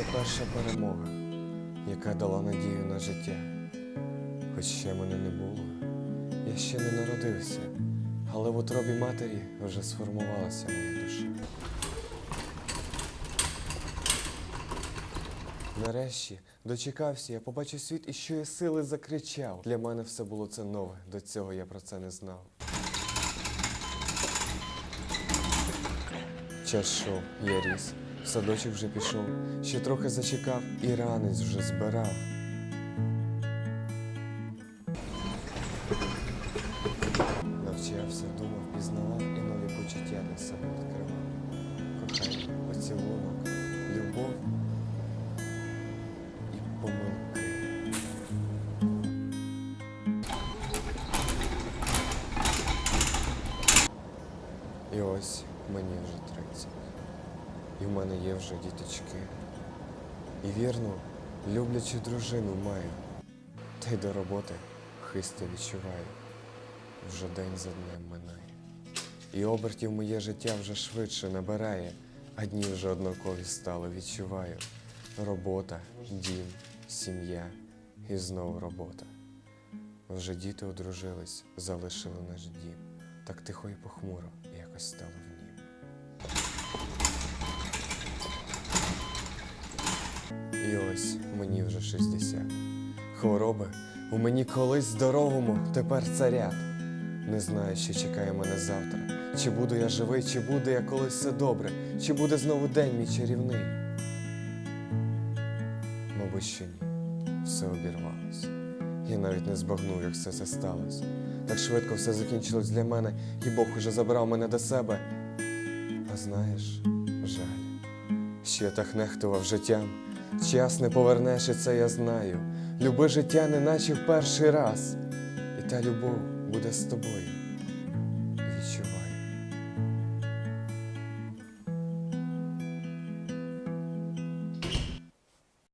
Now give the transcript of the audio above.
Це перша перемога, яка дала надію на життя. Хоч ще мене не було, я ще не народився, але в утробі матері вже сформувалася моя душа. Нарешті дочекався, я побачив світ і що я сили закричав. Для мене все було це нове, до цього я про це не знав. Час шов, я ріс, садочок вже пішов, ще трохи зачекав і ранець вже збирав. Навчався, думав, пізнавав і нові почуття для себе відкривав. Кохання, поцілунок, любов і помилки. І ось мені вже 30. І в мене є вже діточки. І вірну, люблячу дружину маю. Та й до роботи хисти відчуваю. Вже день за днем минає. І обертів моє життя вже швидше набирає, а дні вже однакові стали, відчуваю. Робота, дім, сім'я і знову робота. Вже діти одружились, залишили наш дім. Так тихо і похмуро якось стало в І ось мені вже 60. Хвороби у мені колись здоровому, тепер царят. Не знаю, що чекає мене завтра. Чи буду я живий, чи буде я колись все добре, чи буде знову день мій чарівний. Мабуть, що ні. Все обірвалось. Я навіть не збагнув, як все це сталося. Так швидко все закінчилось для мене, і Бог уже забрав мене до себе. А знаєш, жаль, що я так нехтував життям. Час не повернеш, і це я знаю. Люби життя, неначе в перший раз. І та любов буде з тобою